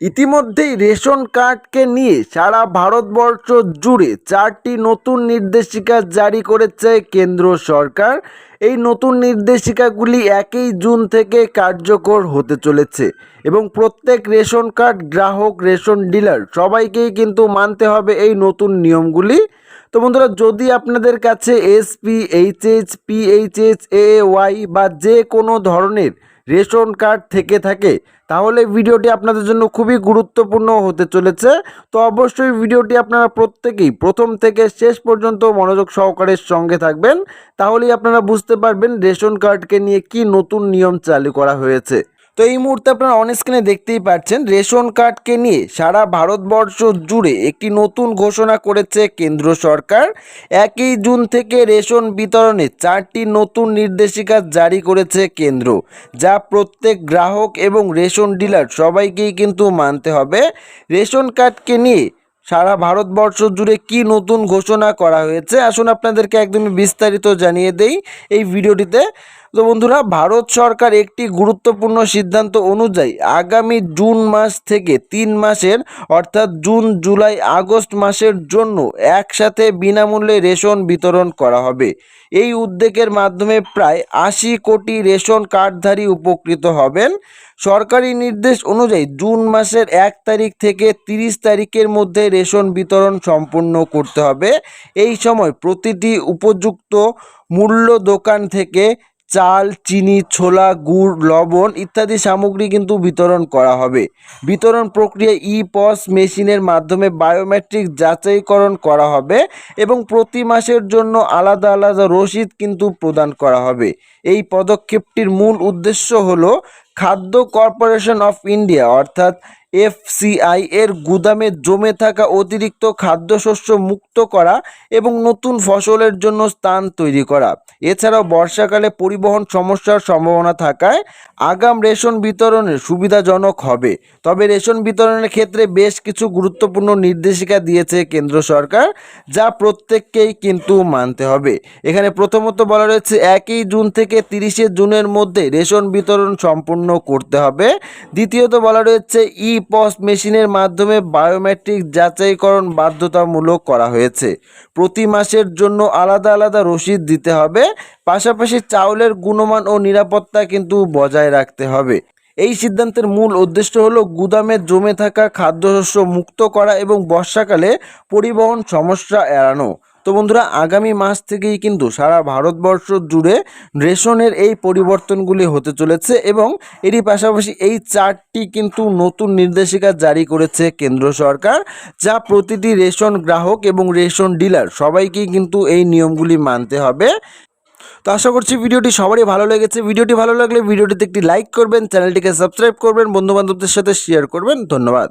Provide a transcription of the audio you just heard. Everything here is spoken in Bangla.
ইতিমধ্যেই রেশন কার্ডকে নিয়ে সারা ভারতবর্ষ জুড়ে চারটি নতুন নির্দেশিকা জারি করেছে কেন্দ্র সরকার। এই নতুন নির্দেশিকাগুলি একই জুন থেকে কার্যকর হতে চলেছে এবং প্রত্যেক রেশন কার্ড, গ্রাহক, রেশন ডিলার সবাইকেই কিন্তু মানতে হবে এই নতুন নিয়মগুলি। তো বন্ধুরা, যদি আপনাদের কাছে SP HH PHH A Y বা যে কোনো ধরনের রেশন কার্ড থেকে থাকে। তাহলে ভিডিওটি আপনাদের জন্য খুবই গুরুত্বপূর্ণ হতে চলেছে। তো অবশ্যই ভিডিওটি আপনারা প্রত্যেকেই প্রথম থেকে শেষ পর্যন্ত মনোযোগ সহকারের সঙ্গে থাকবেন। তাহলেই আপনারা বুঝতে পারবেন রেশন কার্ডকে নিয়ে কি নতুন নিয়ম চালু করা হয়েছে। তো এই মুহূর্তে আপনারা অন স্ক্রিনে দেখতেই পাচ্ছেন, রেশন কার্ডকে নিয়ে সারা ভারতবর্ষ জুড়ে একটি নতুন ঘোষণা করেছে কেন্দ্র সরকার। একই জুন থেকে রেশন বিতরণে চারটি নতুন নির্দেশিকা জারি করেছে কেন্দ্র, যা প্রত্যেক গ্রাহক এবং রেশন ডিলার সবাইকেই কিন্তু মানতে হবে। রেশন কার্ডকে নিয়ে সারা ভারতবর্ষ জুড়ে কি নতুন ঘোষণা করা হয়েছে, আসুন আপনাদেরকে একদমই বিস্তারিত জানিয়ে দেই এই ভিডিওটিতে। তো বন্ধুরা, ভারত সরকার একটি গুরুত্বপূর্ণ সিদ্ধান্ত অনুযায়ী আগামী জুন মাস থেকে তিন মাসের, অর্থাৎ জুন, জুলাই, আগস্ট মাসের জন্য একসাথে বিনামূল্যে রেশন বিতরণ করা হবে। এই উদ্যোগের মাধ্যমে প্রায় আশি কোটি রেশন কার্ডধারী উপকৃত হবেন। সরকারি নির্দেশ অনুযায়ী জুন মাসের এক তারিখ থেকে তিরিশ তারিখের মধ্যে রেশন বিতরণ সম্পূর্ণ করতে হবে। এই সময় প্রতিটি উপযুক্ত মূল্য দোকান থেকে চাল, চিনি, ছোলা, গুড়, লবণ ইত্যাদি সামগ্রী কিন্তু বিতরণ করা হবে। বিতরণ প্রক্রিয়া ই পস মেশিনের মাধ্যমে বায়োমেট্রিক যাচাইকরণ করা হবে এবং প্রতি মাসের জন্য আলাদা আলাদা রসিদ কিন্তু প্রদান করা হবে। এই পদক্ষেপটির মূল উদ্দেশ্য হল খাদ্য কর্পোরেশন অফ ইন্ডিয়া, অর্থাৎ এফসিআই এর গুদামে জমে থাকা অতিরিক্ত খাদ্যশস্য মুক্ত করা এবং নতুন ফসলের জন্য স্থান তৈরি করা। এছাড়াও বর্ষাকালে পরিবহন সমস্যার সম্ভাবনা থাকায় আগাম রেশন বিতরণের সুবিধাজনক হবে। তবে রেশন বিতরণের ক্ষেত্রে বেশ কিছু গুরুত্বপূর্ণ নির্দেশিকা দিয়েছে কেন্দ্র সরকার, যা প্রত্যেককেই কিন্তু মানতে হবে। এখানে প্রথমত বলা রয়েছে, একই জুন থেকে তিরিশে জুনের মধ্যে রেশন বিতরণ সম্পূর্ণ করতে হবে। দ্বিতীয়ত বলা রয়েছে ই পস মেশিনের মাধ্যমে বায়োমেট্রিক যাচাইকরণ বাধ্যতামূলক করা হয়েছে। প্রতি মাসের জন্য আলাদা আলাদা রসিদ দিতে হবে। পাশাপাশি চাউলের গুণমান ও নিরাপত্তা কিন্তু বজায় রাখতে হবে। এই সিদ্ধান্তের মূল উদ্দেশ্য হলো গুদামে জমে থাকা খাদ্যশস্য মুক্ত করা এবং বর্ষাকালে পরিবহন সমস্যা এড়ানো। তো বন্ধুরা, আগামী মাস থেকেই কিন্তু সারা ভারতবর্ষ জুড়ে রেশনের এই পরিবর্তনগুলি হতে চলেছে এবং এরই পাশাপাশি এই চারটি কিন্তু নতুন নির্দেশিকা জারি করেছে কেন্দ্র সরকার, যা প্রতিটি রেশন গ্রাহক এবং রেশন ডিলার সবাইকেই কিন্তু এই নিয়মগুলি মানতে হবে। তো আশা করছি ভিডিওটি সবারই ভালো লেগেছে। ভিডিওটি ভালো লাগলে ভিডিওটিতে একটি লাইক করবেন, চ্যানেলটিকে সাবস্ক্রাইব করবেন, বন্ধুবান্ধবদের সাথে শেয়ার করবেন। ধন্যবাদ।